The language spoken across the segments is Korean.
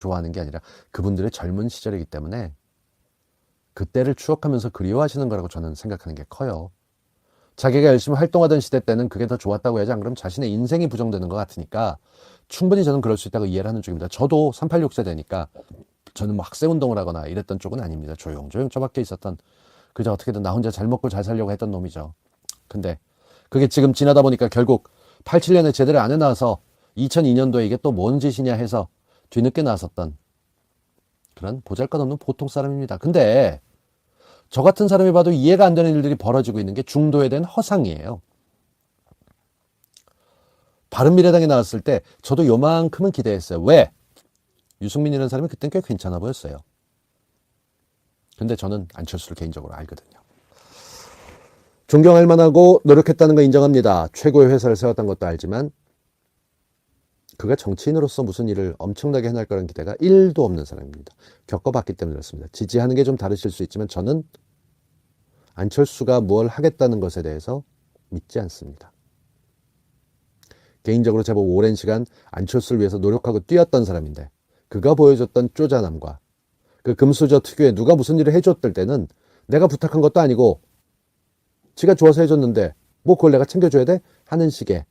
좋아하는 게 아니라 그분들의 젊은 시절이기 때문에 그때를 추억하면서 그리워하시는 거라고 저는 생각하는 게 커요. 자기가 열심히 활동하던 시대 때는 그게 더 좋았다고 해야지 안 그러면 자신의 인생이 부정되는 것 같으니까 충분히 저는 그럴 수 있다고 이해를 하는 쪽입니다. 저도 386 세대니까 저는 뭐 학생 운동을 하거나 이랬던 쪽은 아닙니다. 조용조용 저 밖에 있었던 그저 어떻게든 나 혼자 잘 먹고 잘 살려고 했던 놈이죠. 근데 그게 지금 지나다 보니까 결국 87년에 제대로 안 해놔서 2002년도에 이게 또 뭔 짓이냐 해서 뒤늦게 나섰던 그런 보잘것없는 보통 사람입니다. 근데 저 같은 사람이 봐도 이해가 안 되는 일들이 벌어지고 있는 게 중도에 대한 허상이에요. 바른미래당에 나왔을 때 저도 요만큼은 기대했어요. 왜? 유승민이라는 사람이 그땐 꽤 괜찮아 보였어요. 근데 저는 안철수를 개인적으로 알거든요. 존경할 만하고 노력했다는 거 인정합니다. 최고의 회사를 세웠던 것도 알지만 그가 정치인으로서 무슨 일을 엄청나게 해낼 거라는 기대가 1도 없는 사람입니다. 겪어봤기 때문에 그렇습니다. 지지하는 게 좀 다르실 수 있지만 저는 안철수가 뭘 하겠다는 것에 대해서 믿지 않습니다. 개인적으로 제법 오랜 시간 안철수를 위해서 노력하고 뛰었던 사람인데 그가 보여줬던 쪼잔함과 그 금수저 특유의 누가 무슨 일을 해줬을 때는 내가 부탁한 것도 아니고 지가 좋아서 해줬는데 뭐 그걸 내가 챙겨줘야 돼? 하는 식의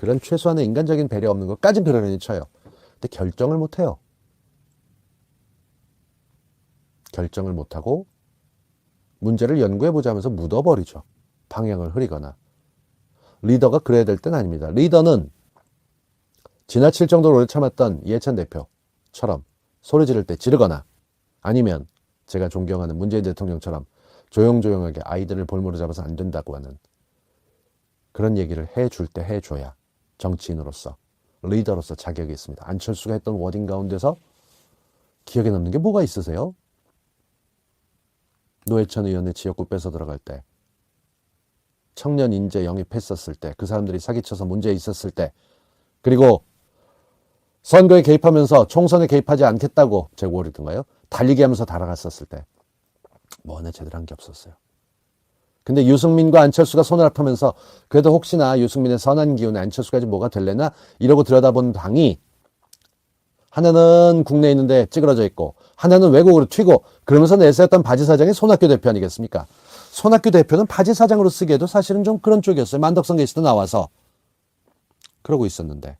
그런 최소한의 인간적인 배려 없는 것까진 그러려니 쳐요. 근데 결정을 못 해요. 결정을 못 하고 문제를 연구해 보자 하면서 묻어버리죠. 방향을 흐리거나. 리더가 그래야 될 땐 아닙니다. 리더는 지나칠 정도로 오래 참았던 이해찬 대표처럼 소리 지를 때 지르거나 아니면 제가 존경하는 문재인 대통령처럼 조용조용하게 아이들을 볼모로 잡아서 안 된다고 하는 그런 얘기를 해줄 때 해줘야 정치인으로서 리더로서 자격이 있습니다. 안철수가 했던 워딩 가운데서 기억에 남는 게 뭐가 있으세요? 노회찬 의원의 지역구 뺏어 들어갈 때 청년 인재 영입했었을 때 그 사람들이 사기쳐서 문제 있었을 때 그리고 선거에 개입하면서 총선에 개입하지 않겠다고 제고리든가요 달리기 하면서 달아갔었을 때뭐 하나 제대로 한 게 없었어요. 근데 유승민과 안철수가 손을 합하면서 그래도 혹시나 유승민의 선한 기운에 안철수까지 뭐가 될래나 이러고 들여다본 당이 하나는 국내에 있는데 찌그러져 있고 하나는 외국으로 튀고 그러면서 내세웠던 바지 사장이 손학규 대표 아니겠습니까? 손학규 대표는 바지 사장으로 쓰기에도 사실은 좀 그런 쪽이었어요. 만덕성 게시도 나와서 그러고 있었는데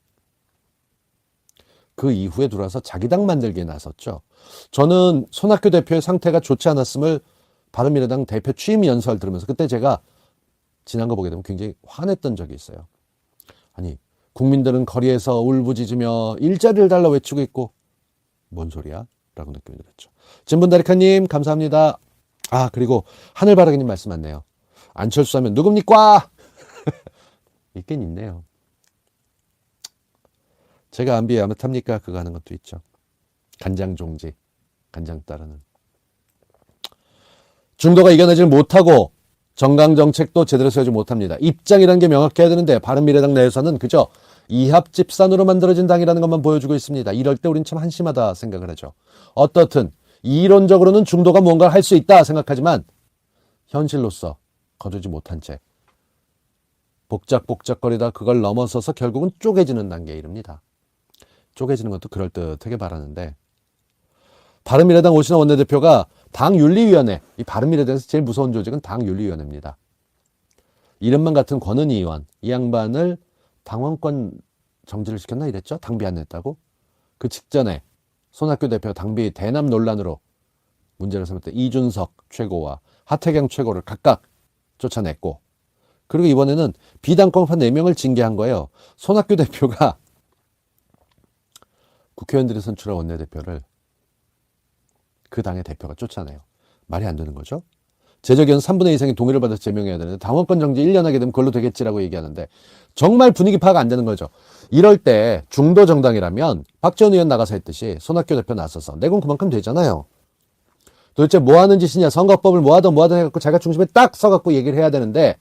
그 이후에 들어와서 자기 당 만들기에 나섰죠. 저는 손학규 대표의 상태가 좋지 않았음을 바른미래당 대표 취임 연설 들으면서 그때 제가 지난 거 보게 되면 굉장히 화냈던 적이 있어요. 아니 국민들은 거리에서 울부짖으며 일자리를 달라 외치고 있고 뭔 소리야? 라고 느낌이 들었죠. 진분다리카님 감사합니다. 아 그리고 하늘바라기님 말씀 맞네요. 안철수 하면 누굽니까? 있긴 있네요. 제가 안 비하면 탑니까? 그거 하는 것도 있죠. 간장 종지, 간장 따르는. 중도가 이겨내질 못하고 정강 정책도 제대로 세우지 못합니다. 입장이라는 게 명확해야 되는데 바른미래당 내에서는 그저 이합 집산으로 만들어진 당이라는 것만 보여주고 있습니다. 이럴 때 우린 참 한심하다 생각을 하죠. 어떻든 이론적으로는 중도가 뭔가를 할 수 있다 생각하지만 현실로서 거두지 못한 채 복작복작거리다 그걸 넘어서서 결국은 쪼개지는 단계에 이릅니다. 쪼개지는 것도 그럴듯하게 바라는데 바른미래당 오신환 원내대표가 당윤리위원회, 이 바른미래당에서 제일 무서운 조직은 당윤리위원회입니다. 이름만 같은 권은희 의원, 이 양반을 당원권 정지를 시켰나 이랬죠? 당비 안 냈다고? 그 직전에 손학규 대표 당비 대남 논란으로 문제를 때 이준석 최고와 하태경 최고를 각각 쫓아냈고 그리고 이번에는 비당권파 4명을 징계한 거예요. 손학규 대표가 국회의원들이 선출한 원내대표를 그 당의 대표가 쫓아내요. 말이 안 되는 거죠. 제적의원 3분의 2 이상이 동의를 받아서 제명해야 되는데 당원권 정지 1년 하게 되면 그걸로 되겠지라고 얘기하는데 정말 분위기 파악 안 되는 거죠. 이럴 때 중도 정당이라면 박지원 의원 나가서 했듯이 손학규 대표 나서서 내건 그만큼 되잖아요. 도대체 뭐 하는 짓이냐 선거법을 뭐 하든 뭐 하든 해갖고 자기가 중심에 딱 서갖고 얘기를 해야 되는데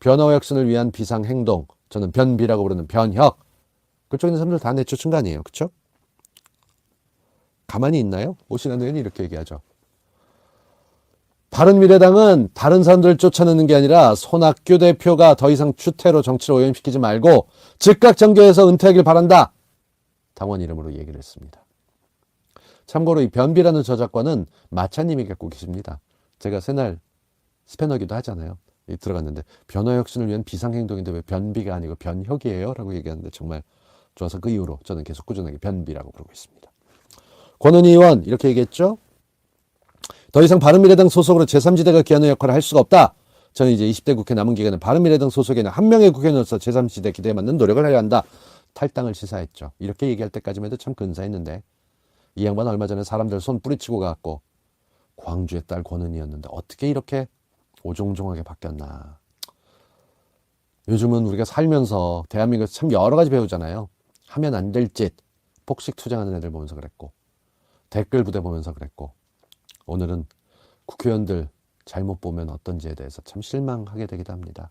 변화 혁신을 위한 비상 행동 저는 변비라고 부르는 변혁 그쪽에 있는 사람들 다 내쫓은 거 아니에요. 그쵸? 가만히 있나요? 오신환 의원이 이렇게 얘기하죠. 바른미래당은 다른 사람들을 쫓아내는 게 아니라 손학규 대표가 더 이상 추태로 정치를 오염시키지 말고 즉각 정교해서 은퇴하길 바란다. 당원 이름으로 얘기를 했습니다. 참고로 이 변비라는 저작권은 마차님이 갖고 계십니다. 제가 새날 스패너기도 하잖아요. 이 들어갔는데 변화 혁신을 위한 비상행동인데 왜 변비가 아니고 변혁이에요? 라고 얘기하는데 정말 좋아서 그 이후로 저는 계속 꾸준하게 변비라고 부르고 있습니다. 권은희 의원 이렇게 얘기했죠. 더 이상 바른미래당 소속으로 제3지대가 기하는 역할을 할 수가 없다. 저는 이제 20대 국회 남은 기간은 바른미래당 소속에 있는 한 명의 국회의원으로서 제3지대 기대에 맞는 노력을 하려 한다. 탈당을 시사했죠. 이렇게 얘기할 때까지만 해도 참 근사했는데 이 양반 얼마 전에 사람들 손 뿌리치고 가고 광주의 딸 권은희였는데 어떻게 이렇게 오종종하게 바뀌었나. 요즘은 우리가 살면서 대한민국에서 참 여러 가지 배우잖아요. 하면 안 될 짓, 폭식 투쟁하는 애들 보면서 그랬고, 댓글 부대 보면서 그랬고, 오늘은 국회의원들 잘못 보면 어떤지에 대해서 참 실망하게 되기도 합니다.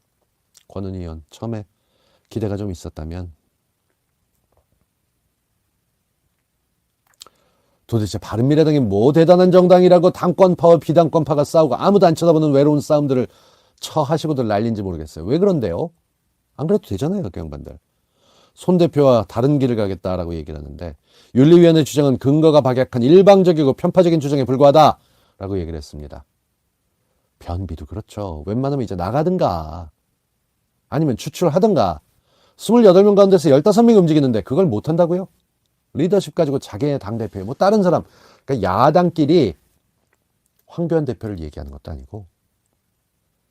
권은희 의원 처음에 기대가 좀 있었다면 도대체 바른미래당이 뭐 대단한 정당이라고 당권파와 비당권파가 싸우고 아무도 안 쳐다보는 외로운 싸움들을 처하시고들 난린지 모르겠어요. 왜 그런데요? 안 그래도 되잖아요, 그 양반들. 손 대표와 다른 길을 가겠다라고 얘기를 하는데 윤리위원회 주장은 근거가 박약한 일방적이고 편파적인 주장에 불과하다라고 얘기를 했습니다. 변비도 그렇죠. 웬만하면 이제 나가든가 아니면 추출하든가 28명 가운데서 15명이 움직이는데 그걸 못한다고요? 리더십 가지고 자기의 당대표, 뭐 다른 사람, 그러니까 야당끼리 황교안 대표를 얘기하는 것도 아니고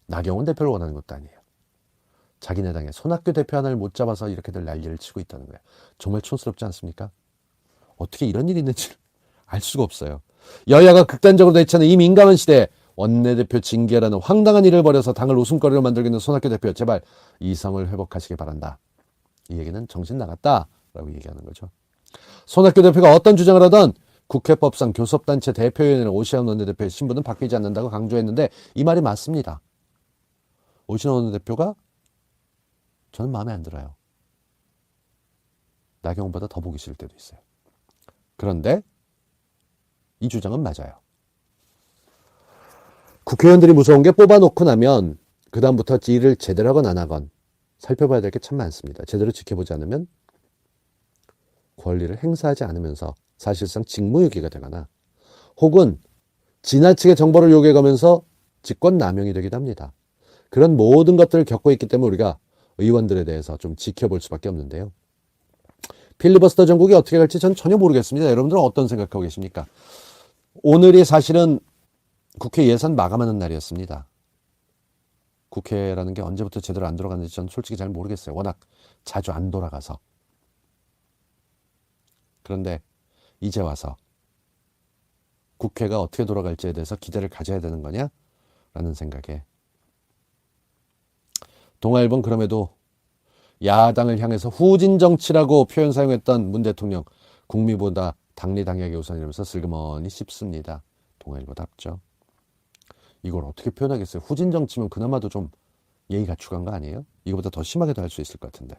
나경원 대표를 원하는 것도 아니에요. 자기네 당의 손학규 대표 하나를 못 잡아서 이렇게들 난리를 치고 있다는 거예요. 정말 촌스럽지 않습니까? 어떻게 이런 일이 있는지 알 수가 없어요. 여야가 극단적으로 대치하는 이 민감한 시대에 원내대표 징계라는 황당한 일을 벌여서 당을 웃음거리로 만들겠는 손학규 대표 제발 이성을 회복하시기 바란다. 이 얘기는 정신 나갔다라고 얘기하는 거죠. 손학규 대표가 어떤 주장을 하던 국회법상 교섭단체 대표위원회는 오시안 원내대표의 신분은 바뀌지 않는다고 강조했는데 이 말이 맞습니다. 오시안 원내대표가 저는 마음에 안 들어요. 나경원보다 더 보기 싫을 때도 있어요. 그런데 이 주장은 맞아요. 국회의원들이 무서운 게 뽑아놓고 나면 그다음부터 일을 제대로 하건 안 하건 살펴봐야 될 게 참 많습니다. 제대로 지켜보지 않으면 권리를 행사하지 않으면서 사실상 직무유기가 되거나 혹은 지나치게 정보를 요구해가면서 직권 남용이 되기도 합니다. 그런 모든 것들을 겪고 있기 때문에 우리가 의원들에 대해서 좀 지켜볼 수밖에 없는데요. 필리버스터 전국이 어떻게 갈지 전 전혀 모르겠습니다. 여러분들은 어떤 생각하고 계십니까? 오늘이 사실은 국회 예산 마감하는 날이었습니다. 국회라는 게 언제부터 제대로 안 돌아갔는지 전 솔직히 잘 모르겠어요. 워낙 자주 안 돌아가서. 그런데 이제 와서 국회가 어떻게 돌아갈지에 대해서 기대를 가져야 되는 거냐? 라는 생각에 동아일보는 그럼에도 야당을 향해서 후진 정치라고 표현 사용했던 문 대통령 국미보다 당리 당약이 우선이라면서 슬그머니 씹습니다. 동아일보답죠. 이걸 어떻게 표현하겠어요? 후진 정치면 그나마도 좀 예의 갖추간 거 아니에요? 이거보다 더 심하게도 할 수 있을 것 같은데.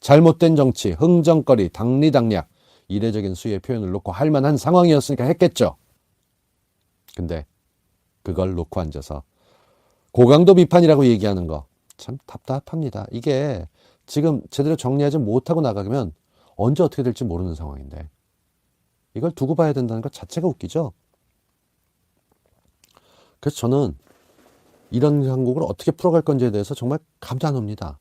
잘못된 정치, 흥정거리, 당리 당략 이례적인 수의 표현을 놓고 할 만한 상황이었으니까 했겠죠. 근데 그걸 놓고 앉아서 고강도 비판이라고 얘기하는 거 참 답답합니다. 이게 지금 제대로 정리하지 못하고 나가면 언제 어떻게 될지 모르는 상황인데 이걸 두고 봐야 된다는 것 자체가 웃기죠. 그래서 저는 이런 한국을 어떻게 풀어갈 건지에 대해서 정말 옵니다.